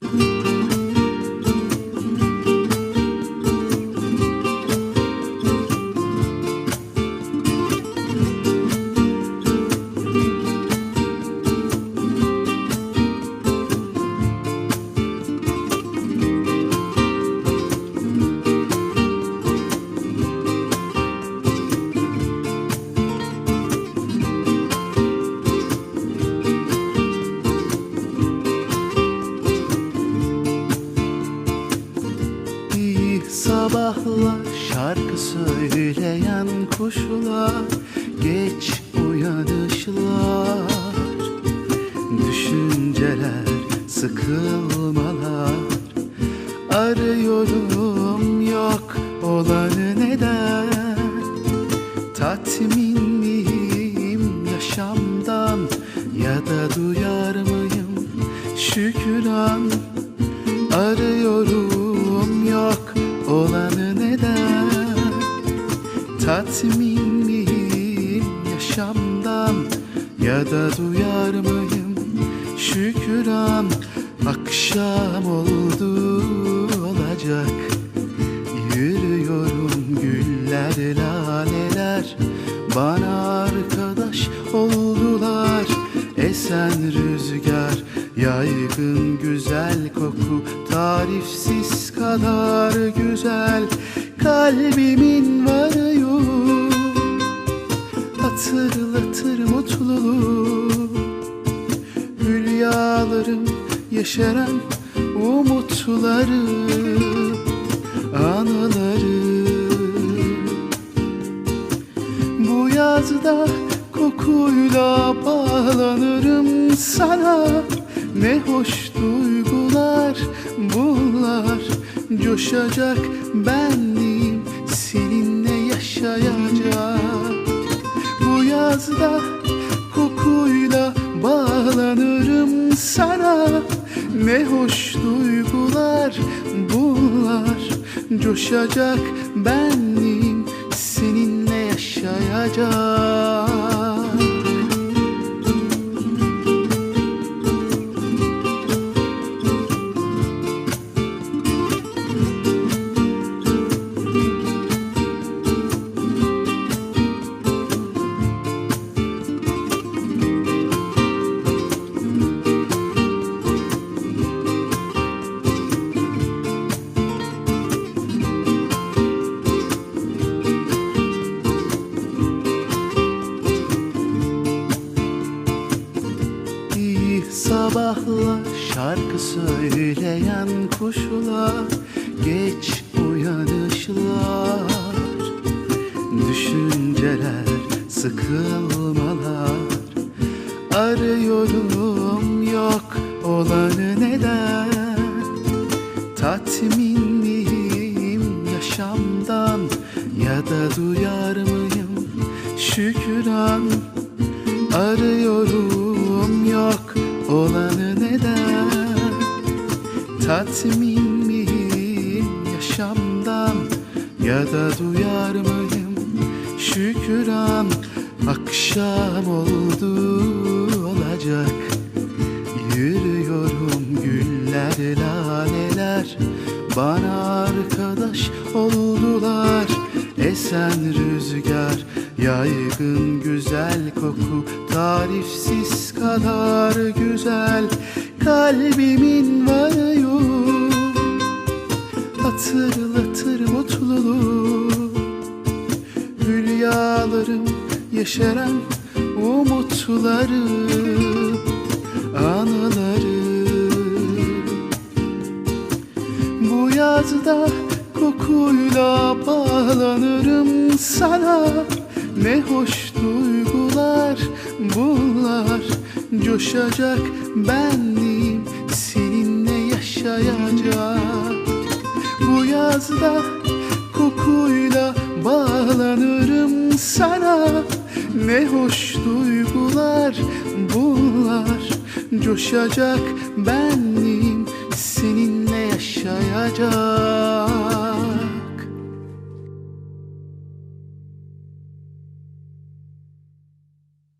Música söyleyen kuşlar Geç uyanışlar. Düşünceler sıkılmalar. Arıyorum yok olanı neden? Tatmin miyim yaşamdan Ya da duyar mıyım? Şükran Arıyorum yok olanı miyim yaşamdan Ya da duyar mıyım? Şükran Akşam oldu olacak. Yürüyorum güller laleler. Bana arkadaş oldular. Esen rüzgar Yaygın güzel koku. Tarifsiz kadar güzel Kalbimin varı yok Hatırlatır mutluluğu. Hülyalarım yeşeren umutları Anıları. Bu yazda kokuyla bağlanırım sana. Ne hoş duygular bunlar. Coşacak seninle yaşayacak. Bu yazda kokuyla bağlanırım sana. Ne hoş duygular bunlar. Coşacak benliğim seninle yaşayacak sabahlar şarkı söyleyen kuşlar Geç uyanışlar. Düşünceler sıkılmalar. Arıyorum yok olanı neden? Tatmin miyim yaşamdan Ya da duyar mıyım? Şükran Arıyorum yok olanı neden Tatmin miyim yaşamdan? Ya da duyar mıyım? Şükran Akşam oldu olacak. Yürüyorum güller laleler Bana Esen rüzgar Yaygın güzel koku Tarifsiz kadar güzel Kalbimin varı yok Hatırlatır mutluluğu Hülyalarım yeşeren umutları Anıları. Bu yazda kokuyla bağlanırım sana. Ne hoş duygular bunlar. Coşacak benliğim seninle yaşayacak. Bu yazda kokuyla bağlanırım sana. Ne hoş duygular bunlar. Coşacak benliğim seninle yaşayacak